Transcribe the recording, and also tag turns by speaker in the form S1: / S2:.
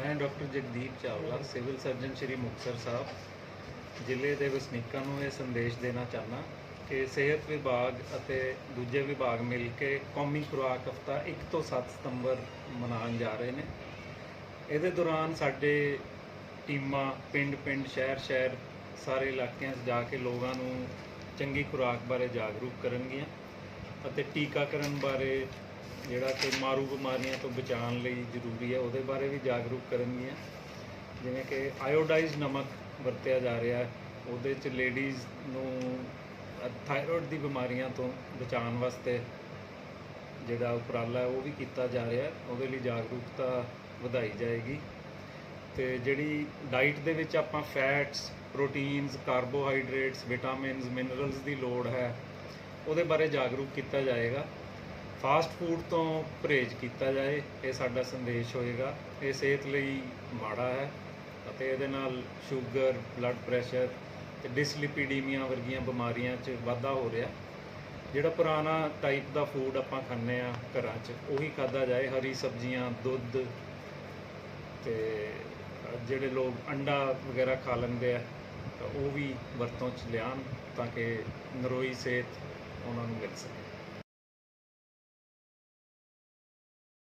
S1: ਮੈਂ doctor Jagdeep Chawla, civil surgeon Shri Muktsar Sahib. ਜ਼ਿਲ੍ਹੇ ਦੇ ਵਸਨੀਕਾਂ ਨੂੰ ਇਹ ਸੰਦੇਸ਼ ਦੇਣਾ ਚਾਹਨਾ ਕਿ ਸਿਹਤ ਵਿਭਾਗ ਅਤੇ ਦੂਜੇ ਵਿਭਾਗ ਮਿਲ ਕੇ ਕੌਮੀ ਖੁਰਾਕ ਹਫਤਾ 1 ਤੋਂ 7 ਸਤੰਬਰ ਮਨਾਉਣ ਜਾ ਰਹੇ ਨੇ। ਇਹਦੇ ਦੌਰਾਨ ਸਾਡੇ ਟੀਮਾਂ ਪਿੰਡ-ਪਿੰਡ ਸ਼ਹਿਰ-ਸ਼ਹਿਰ ਸਾਰੇ ਇਲਾਕਿਆਂ 'ਚ ਜਾ ਕੇ ਲੋਕਾਂ ਨੂੰ ਚੰਗੀ ਖੁਰਾਕ ਬਾਰੇ ਜਾਗਰੂਕ ਕਰਨਗੀਆਂ ਅਤੇ ਟੀਕਾਕਰਨ ਬਾਰੇ ਜਿਹੜਾ ਕਿ ਮਾਰੂ ਬਿਮਾਰੀਆਂ ਤੋਂ ਬਚਾਉਣ ਲਈ ਜ਼ਰੂਰੀ ਹੈ, ਉਹਦੇ ਬਾਰੇ ਵੀ ਜਾਗਰੂਕ ਕਰਨਗੀਆਂ ਜਿਵੇਂ ਕਿ ਆਇਓਡਾਈਜ਼ ਨਮਕ ਵਰਤਿਆ ਜਾ ਰਿਹਾ ਉਹਦੇ 'ਚ ਲੇਡੀਜ਼ ਨੂੰ ਥਾਇਰੋਇਡ ਦੀ ਬਿਮਾਰੀਆਂ ਤੋਂ ਬਚਾਉਣ ਵਾਸਤੇ ਜਿਹੜਾ ਉਪਰਾਲਾ ਉਹ ਵੀ ਕੀਤਾ ਜਾ ਰਿਹਾ ਉਹਦੇ ਲਈ ਜਾਗਰੂਕਤਾ ਵਧਾਈ ਜਾਏਗੀ। ਤੇ ਜਿਹੜੀ ਡਾਈਟ ਦੇ ਵਿੱਚ ਆਪਾਂ fats proteins carbohydrates vitamins minerals ਦੀ ਲੋੜ ਹੈ, ਉਹਦੇ ਬਾਰੇ ਜਾਗਰੂਕ ਕੀਤਾ ਜਾਏਗਾ। ਫਾਸਟ ਫੂਡ ਤੋਂ ਪਰਹੇਜ਼ ਕੀਤਾ ਜਾਏ, ਇਹ ਸਾਡਾ ਸੰਦੇਸ਼ ਹੋਏਗਾ। ਇਹ ਸਿਹਤ ਲਈ ਮਾੜਾ ਹੈ ਅਤੇ ਇਹਦੇ ਨਾਲ ਸ਼ੂਗਰ, ਬਲੱਡ ਪ੍ਰੈਸ਼ਰ ਤੇ ਡਿਸਲਿਪੀਡੀਮੀਆ ਵਰਗੀਆਂ ਬਿਮਾਰੀਆਂ 'ਚ ਵਾਧਾ ਹੋ ਰਿਹਾ। ਜਿਹੜਾ ਪੁਰਾਣਾ ਟਾਈਪ ਦਾ ਫੂਡ ਆਪਾਂ ਖਾਂਦੇ ਆ ਘਰਾਂ 'ਚ, ਉਹੀ ਖਾਦਾ ਜਾਏ, ਹਰੀ ਸਬਜ਼ੀਆਂ, ਦੁੱਧ ਤੇ ਜਿਹੜੇ ਲੋਕ ਅੰਡਾ ਵਗੈਰਾ ਖਾ ਲੈਂਦੇ ਆ, ਤਾਂ ਉਹ ਵੀ ਵਰਤੋਂ 'ਚ ਲਿਆਉਣ ਤਾਂ ਕਿ ਨਰੋਈ ਸਿਹਤ ਉਹਨਾਂ ਨੂੰ ਮਿਲ ਸਕੇ।